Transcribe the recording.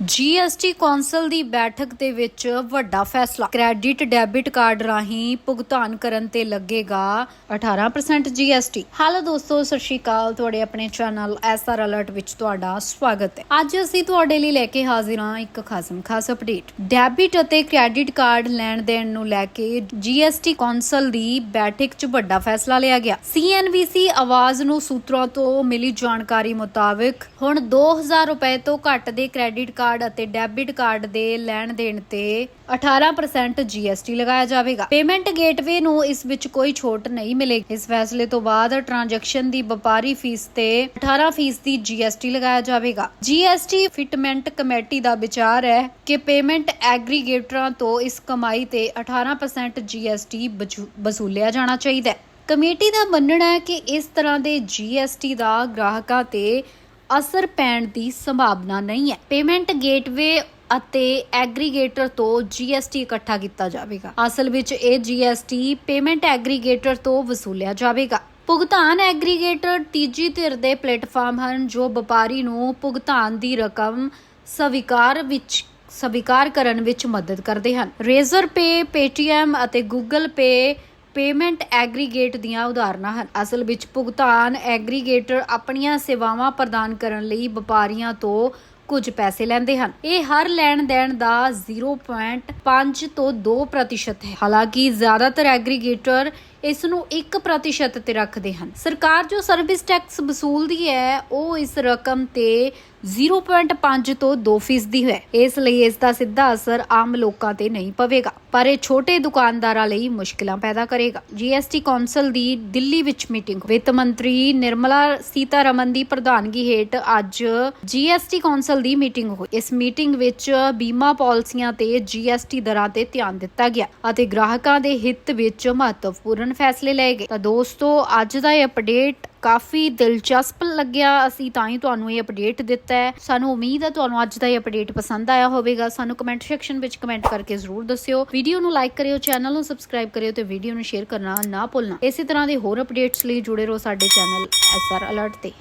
GST council ਦੀ ਬੈਠਕ ਦੇ ਵਿੱਚ ਵੱਡਾ ਫੈਸਲਾ। ਕ੍ਰੈਡਿਟ ਡੈਬਿਟ ਕਾਰਡ ਰਾਹੀਂ ਭੁਗਤਾਨ ਕਰਨ ਤੇ ਲੱਗੇਗਾ 18% ਜੀਐਸਟੀ ਹਾਲੋ ਦੋਸਤੋ, ਸਤਿ ਸ਼੍ਰੀ ਅਕਾਲ। ਤੁਹਾਡੇ ਆਪਣੇ ਚੈਨਲ ਐਸਆਰ ਅਲਰਟ ਵਿੱਚ ਤੁਹਾਡਾ ਸਵਾਗਤ ਹੈ। ਅੱਜ ਅਸੀਂ ਤੁਹਾਡੇ ਲਈ ਲੈ ਕੇ ਹਾਜ਼ਰ ਹਾਂ ਇੱਕ ਖਾਸਮ ਖਾਸ ਅਪਡੇਟ ਡੈਬਿਟ ਅਤੇ ਕ੍ਰੈਡਿਟ ਕਾਰਡ ਲੈਣ ਦੇਣ ਨੂੰ ਲੈ ਕੇ ਜੀਐਸਟੀ ਕੌਂਸਲ ਦੀ ਬੈਠਕ 'ਚ ਵੱਡਾ ਫੈਸਲਾ ਲਿਆ ਗਿਆ। ਸੀਐਨਬੀਸੀ ਆਵਾਜ਼ ਨੂੰ ਸੂਤਰਾਂ ਤੋਂ ਮਿਲੀ ਜਾਣਕਾਰੀ ਮੁਤਾਬਕ ਹੁਣ 2000 ਰੁਪਏ ਤੋਂ ਘੱਟ ਦੇ ਕ੍ਰੈਡਿਟ ਕਾਰਡ ਅਤੇ ਡੈਬਿਟ ਕਾਰਡ ਦੇ ਲੈਣ ਦੇਣ ਤੇ 18% ਜੀਐਸਟੀ ਲਗਾਇਆ ਜਾਵੇਗਾ। ਪੇਮੈਂਟ ਗੇਟਵੇ ਨੂੰ ਇਸ ਵਿੱਚ ਕੋਈ ਛੋਟ ਨਹੀਂ ਮਿਲੇਗੀ। ਇਸ ਫੈਸਲੇ ਤੋਂ ਬਾਅਦ ਟ੍ਰਾਂਜੈਕਸ਼ਨ ਦੀ ਵਪਾਰੀ ਫੀਸ ਤੇ 18% ਦੀ ਜੀਐਸਟੀ ਲਗਾਇਆ ਜਾਵੇਗਾ। ਜੀਐਸਟੀ ਫਿਟਮੈਂਟ ਕਮੇਟੀ ਦਾ ਵਿਚਾਰ ਹੈ ਕਿ ਪੇਮੈਂਟ ਐਗਰੀਗੇਟਰਾਂ ਤੋਂ ਇਸ ਕਮਾਈ ਤੇ 18% ਜੀਐਸਟੀ ਵਸੂਲਿਆ ਜਾਣਾ ਚਾਹੀਦਾ ਹੈ। ਕਮੇਟੀ ਦਾ ਮੰਨਣਾ ਹੈ ਕਿ ਇਸ ਤਰ੍ਹਾਂ ਦੇ ਜੀਐਸਟੀ ਦਾ ਗ੍ਰਾਹਕਾਂ ਤੇ ਅਸਰ ਪੈਣ ਦੀ ਸੰਭਾਵਨਾ ਨਹੀਂ ਹੈ। ਪੇਮੈਂਟ ਗੇਟਵੇ ਅਤੇ ਐਗਰੀਗੇਟਰ ਤੋਂ ਜੀਐਸਟੀ ਇਕੱਠਾ ਕੀਤਾ ਜਾਵੇਗਾ। ਅਸਲ ਵਿੱਚ ਇਹ ਜੀਐਸਟੀ ਪੇਮੈਂਟ ਐਗਰੀਗੇਟਰ ਤੋਂ ਵਸੂਲਿਆ ਜਾਵੇਗਾ। ਭੁਗਤਾਨ ਐਗਰੀਗੇਟਰ ਤੀਜੀ ਧਿਰ ਦੇ ਪਲੇਟਫਾਰਮ ਹਨ, ਜੋ ਵਪਾਰੀ ਨੂੰ ਭੁਗਤਾਨ ਦੀ ਰਕਮ ਸਵੀਕਾਰ ਵਿੱਚ, ਸਵੀਕਾਰ ਕਰਨ ਵਿੱਚ ਮਦਦ ਕਰਦੇ ਹਨ। ਰੇਜ਼ਰ ਪੇ, ਪੇਟੀਐਮ ਅਤੇ ਗੂਗਲ ਪੇ ਪੇਮੈਂਟ ਐਗਰੀਗੇਟ ਦੀਆਂ ਉਦਾਹਰਨਾਂ ਹਨ। ਅਸਲ ਵਿੱਚ ਭੁਗਤਾਨ ਐਗਰੀਗੇਟਰ ਆਪਣੀਆਂ ਸੇਵਾਵਾਂ ਪ੍ਰਦਾਨ ਕਰਨ ਲਈ ਵਪਾਰੀਆਂ ਤੋਂ ਕੁਝ ਪੈਸੇ ਲੈਂਦੇ ਹਨ। ਇਹ ਹਰ ਲੈਣ ਦੇਣ ਦਾ 0.5 ਤੋਂ 2% ਹੈ। ਹਾਲਾਂਕਿ ਜ਼ਿਆਦਾਤਰ ਐਗਰੀਗੇਟਰ ਇਸ ਨੂੰ 1% ਤੇ ਰੱਖਦੇ ਹਨ। ਸਰਕਾਰ ਜੋ ਸਰਵਿਸ ਟੈਕਸ ਵਸੂਲਦੀ ਹੈ, ਉਹ ਇਸ ਰਕਮ ਤੇ 0.5 ਤੋਂ 2% ਹੈ। ਇਸ ਲਈ ਇਸ ਦਾ ਸਿੱਧਾ ਅਸਰ ਆਮ ਲੋਕਾਂ ਤੇ ਨਹੀਂ ਪਵੇਗਾ, ਪਰ ਇਹ ਛੋਟੇ ਦੁਕਾਨਦਾਰਾਂ ਲਈ ਮੁਸ਼ਕਲਾਂ ਪੈਦਾ ਕਰੇਗਾ। ਜੀਐਸਟੀ ਕੌਂਸਲ ਦੀ ਦਿੱਲੀ ਵਿੱਚ ਮੀਟਿੰਗ। ਵਿੱਤ ਮੰਤਰੀ ਨਿਰਮਲਾ ਸੀਤਾਰਮਨ ਦੀ ਪ੍ਰਧਾਨਗੀ ਹੇਠ ਅੱਜ ਜੀਐਸਟੀ ਕੌਂਸਲ ਦੀ ਮੀਟਿੰਗ ਹੋਈ। ਇਸ ਮੀਟਿੰਗ ਵਿੱਚ ਬੀਮਾ ਪਾਲਿਸੀਆਂ ਤੇ ਜੀਐਸਟੀ ਦਰਾਂ ਤੇ ਧਿਆਨ ਦਿੱਤਾ ਗਿਆ ਅਤੇ ਗ੍ਰਾਹਕਾਂ ਦੇ ਹਿੱਤ ਵਿੱਚ ਮਹੱਤਵਪੂਰਨ ਫੈਸਲੇ ਲਏ ਗਏ। ਤਾਂ ਦੋਸਤੋ, ਅੱਜ ਦਾ ਇਹ ਅਪਡੇਟ ਕਾਫੀ ਦਿਲਚਸਪ ਲੱਗਿਆ। ਅਸੀਂ ਤਾਂ ਹੀ ਤੁਹਾਨੂੰ ਇਹ ਅਪਡੇਟ ਦਿੱਤਾ ਹੈ। ਸਾਨੂੰ ਉਮੀਦ ਹੈ ਤੁਹਾਨੂੰ ਅੱਜ ਦਾ ਇਹ ਅਪਡੇਟ ਪਸੰਦ ਆਇਆ ਹੋਵੇਗਾ। ਸਾਨੂੰ ਕਮੈਂਟ ਸੈਕਸ਼ਨ ਵਿੱਚ ਕਮੈਂਟ ਕਰਕੇ ਜ਼ਰੂਰ ਦੱਸਿਓ। ਵੀਡੀਓ ਨੂੰ ਲਾਈਕ ਕਰਿਓ ਚੈਨਲ ਨੂੰ ਸਬਸਕ੍ਰਾਈਬ ਕਰਿਓ ਤੇ ਵੀਡੀਓ ਨੂੰ ਸ਼ੇਅਰ ਕਰਨਾ ਨਾ ਭੁੱਲਣਾ। ਇਸੇ ਤਰ੍ਹਾਂ ਦੇ ਹੋਰ ਅਪਡੇਟਸ ਲਈ ਜੁੜੇ ਰਹੋ ਸਾਡੇ ਚੈਨਲ ਐਸਆਰ ਅਲਰਟ ਤੇ।